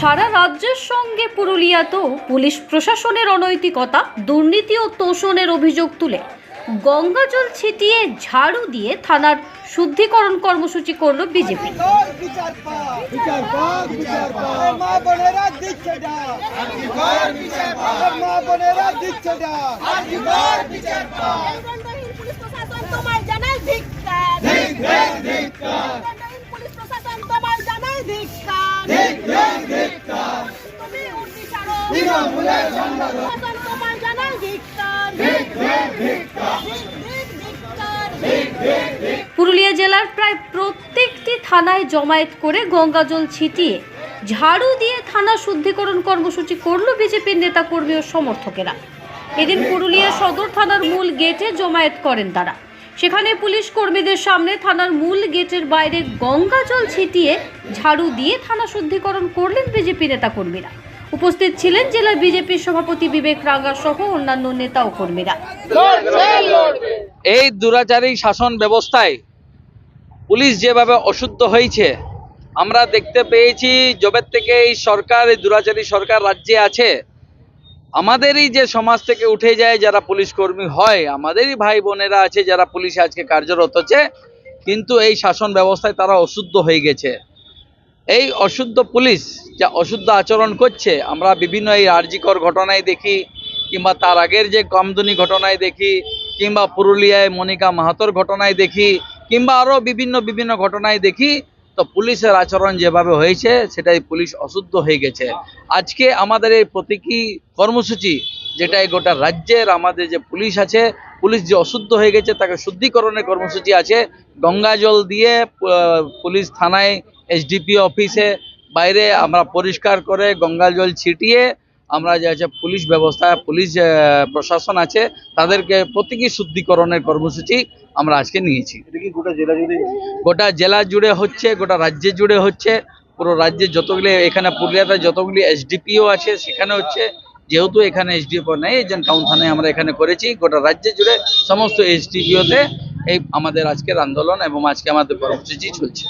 সারা রাজ্যের সঙ্গে পুরুলিয়াতেও পুলিশ প্রশাসনের অনৈতিকতা, দুর্নীতি ও তোষণের অভিযোগ তুলে গঙ্গাজল ছিটিয়ে ঝাড়ু দিয়ে থানার শুদ্ধিকরণ কর্মসূচি করল বিজেপি। বিচার পুরুলিয়া জেলার প্রায় প্রত্যেকটি থানায় জমায়েত করে গঙ্গাজল ছিটিয়ে ঝাড়ু দিয়ে থানা শুদ্ধিকরণ কর্মসূচি করল বিজেপির নেতা কর্মী ও সমর্থকেরা। এদিন পুরুলিয়া সদর থানার মূল গেটে জমায়েত করেন তারা। সেখানে পুলিশ কর্মীদের সামনে থানার মূল গেটের বাইরে গঙ্গাজল ছিটিয়ে ঝাড়ু দিয়ে থানা শুদ্ধিকরণ করলেন বিজেপি নেতাকর্মীরা। উপস্থিত ছিলেন জেলা বিজেপির সভাপতি বিবেক রাঙ্গা সহ অন্যান্য নেতা ও কর্মীরা। এই দুরাচারী শাসন ব্যবস্থায় পুলিশ যেভাবে অশুদ্ধ হয়েছে, আমরা দেখতে পেয়েছি যবে থেকে এই সরকার, এই দুরাচারী সরকার রাজ্যে আছে। আমাদেরই যে সমাজ থেকে উঠে যায় যারা পুলিশ কর্মী হয়, আমাদেরই ভাই বোনেরা আছে যারা পুলিশে আজকে কার্যরত আছে কিন্তু এই শাসন ব্যবস্থায় তারা অশুদ্ধ হয়ে গেছে। এই অশুদ্ধ পুলিশ যা অশুদ্ধ আচরণ করছে, আমরা বিভিন্ন এই আর্জিকর ঘটনায় দেখি, কিংবা তার আগের যে কামদুনি ঘটনায় দেখি, কিংবা পুরুলিয়ায় মনিকা মাহাতোর ঘটনায় দেখি, কিংবা আরও বিভিন্ন বিভিন্ন ঘটনায় দেখি, তো পুলিশের আচরণ যেভাবে হয়েছে, সেটাই পুলিশ অশুদ্ধ হয়ে গেছে। আজকে আমাদের এই প্রতীকী কর্মসূচি, যেটাই গোটা রাজ্যের আমাদের যে পুলিশ আছে পুলিশ যে অশুদ্ধ হয়ে গেছে তাকে শুদ্ধিকরণের কর্মসূচি আছে। গঙ্গা জল দিয়ে পুলিশ থানায় এসডিপি অফিসে বাইরে আমরা পরিষ্কার করে গঙ্গা জল ছিটিয়ে আমরা যে আছে পুলিশ ব্যবস্থা পুলিশ প্রশাসন আছে তাদেরকে প্রতীকী শুদ্ধিকরণের কর্মসূচি আমরা আজকে নিয়েছি। গোটা জেলা জুড়ে? হচ্ছে গোটা রাজ্যে জুড়ে হচ্ছে পুরো রাজ্যে যতগুলি এখানে পুরুলিয়াতে যতগুলি এসডিপিও আছে সেখানে হচ্ছে যেহেতু এখানে এসডিপিও নেই, এই জন্য টাউন থানায় আমরা এখানে করেছি, গোটা রাজ্যে জুড়ে সমস্ত এসডিপিওতে এই আমাদের আজকের আন্দোলন এবং আজকে আমাদের কর্মসূচি চলছে।